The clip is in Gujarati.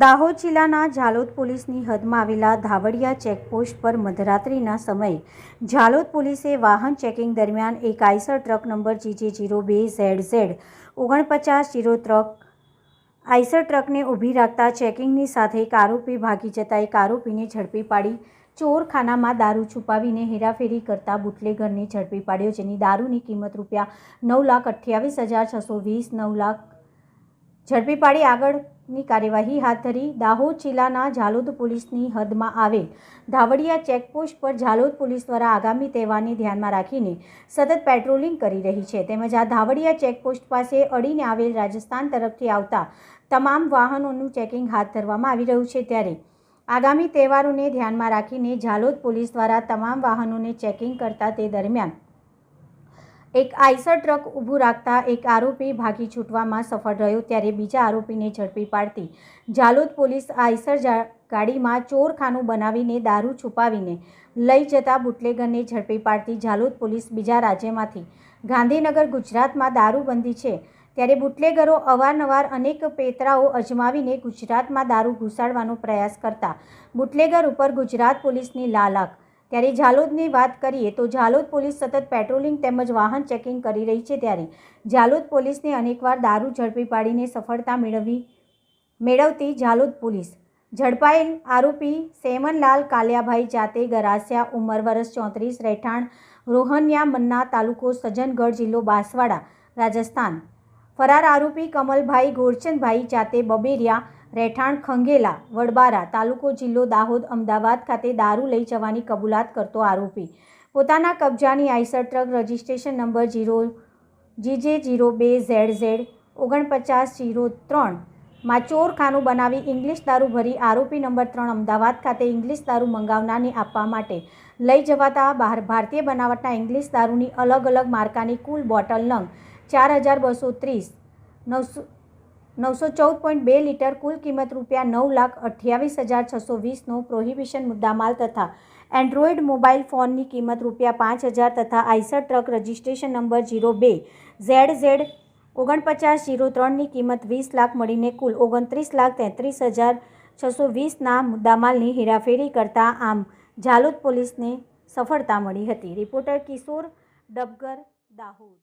દાહોદ જિલ્લાના ઝાલોદ પોલીસની હદમાં આવેલા ધાવડિયા ચેકપોસ્ટ પર મધરાત્રિના સમયે ઝાલોદ પોલીસે વાહન ચેકિંગ દરમિયાન એક Eicher truck number GJ zero બે ઝેડ ઝેડ ઓગણપચાસ જીરો ટ્રક આઈસર ટ્રકને ઊભી રાખતા ચેકિંગની સાથે એક આરોપી ભાગી જતા એક આરોપીને ઝડપી પાડી ચોરખાનામાં દારૂ છુપાવીને હેરાફેરી કરતા બુટલેગરને ઝડપી પાડ્યો, જેની દારૂની કિંમત રૂપિયા નવ લાખ અઠ્યાવીસ હજાર છસો વીસ, નવ લાખ ઝડપી પાડી આગળની કાર્યવાહી હાથ ધરી દાહોદ જિલ્લાના ઝાલોદ પોલીસની હદમાં આવેલ ધાવડિયા ચેકપોસ્ટ પર ઝાલોદ પોલીસ દ્વારા આગામી તહેવારને ધ્યાનમાં રાખીને સતત પેટ્રોલિંગ કરી રહી છે. તેમજ આ ધાવડિયા ચેકપોસ્ટ પાસે અડીને આવેલ રાજસ્થાન તરફથી આવતા તમામ વાહનોનું ચેકિંગ હાથ ધરવામાં આવી રહ્યું છે. ત્યારે આગામી તહેવારોને ધ્યાનમાં રાખીને ઝાલોદ પોલીસ દ્વારા તમામ વાહનોને ચેકિંગ કરતા તે દરમિયાન એક આઈસર ટ્રક ઊભું રાખતા એક આરોપી ભાગી છૂટવામાં સફળ રહ્યો ત્યારે બીજા આરોપીને ઝડપી પાડતી. જાલોદ પોલીસ આઈસર ગાડીમાં ચોરખાનું બનાવીને દારૂ છુપાવીને લઈ જતા બુટલેગરને ઝડપી પાડતી જાલોદ પોલીસ બીજા રાજ્યમાંથી. ગાંધીનગર, ગુજરાતમાં દારૂબંધી છે. ત્યારે બુટલેગરો અવારનવાર અનેક પેતરાઓ અજમાવીને ગુજરાતમાં દારૂ ઘુસાડવાનો પ્રયાસ કરતા. બુટલેગર ઉપર ગુજરાત પોલીસની લાલાક ત્યારે ઝાલોદની વાત કરીએ તો ઝાલોદ પોલીસ સતત પેટ્રોલિંગ તેમજ વાહન ચેકિંગ કરી રહી છે ત્યારે ઝાલોદ પોલીસને અનેકવાર દારૂ ઝડપી પાડીને સફળતા મેળવી, મેળવતી ઝાલોદ પોલીસ. ઝડપાયેલ આરોપી સેમનલાલ કાલિયાભાઈ જાતે ગરાસિયા ઉંમર વર્ષ ચોત્રીસ, રહેઠાણ રોહનિયા મન્ના તાલુકો સજ્જનગઢ જિલ્લો બાંસવાડા, રાજસ્થાન. ફરાર આરોપી કમલભાઈ ગોરચંદભાઈ જાતે બબેરિયા રહેઠાણ ખંગેલા, વડબારા તાલુકો જિલ્લો દાહોદ, અમદાવાદ ખાતે દારૂ લઈ જવાની કબૂલાત કરતો આરોપી. પોતાના કબજાની Eicher truck registration number zero, GJ zero બે ઝેડ ઝેડ ઓગણપચાસ જીરો ત્રણમાં ચોરખાનું બનાવી ઇંગ્લિશ દારૂ ભરી આરોપી નંબર ત્રણ અમદાવાદ ખાતે ઇંગ્લિશ દારૂ મંગાવનારને આપવા માટે લઈ જવાતા બહાર ભારતીય બનાવટના ઇંગ્લિશ દારૂની અલગ અલગ માર્કાની કુલ બોટલ નંગ ચાર હજાર બસો ત્રીસ, નવસો નવસો ચૌદ પોઈન્ટ બે લીટર કુલ કિંમત રૂપિયા નવ લાખ અઠ્યાવીસ હજાર છસો વીસનો પ્રોહિબિશન મુદ્દામાલ તથા એન્ડ્રોઈડ મોબાઈલ ફોનની કિંમત રૂપિયા પાંચ હજાર તથા Eicher truck registration number zero બે ઝેડ ઝેડ ઓગણપચાસ જીરો ત્રણની કિંમત વીસ લાખ મળીને કુલ ઓગણત્રીસ લાખ તેત્રીસ હજાર છસો વીસના મુદ્દામાલની હેરાફેરી કરતા આમ ઝાલોદ પોલીસને સફળતા મળી હતી. રિપોર્ટર કિશોર ડબગર દાહોદ.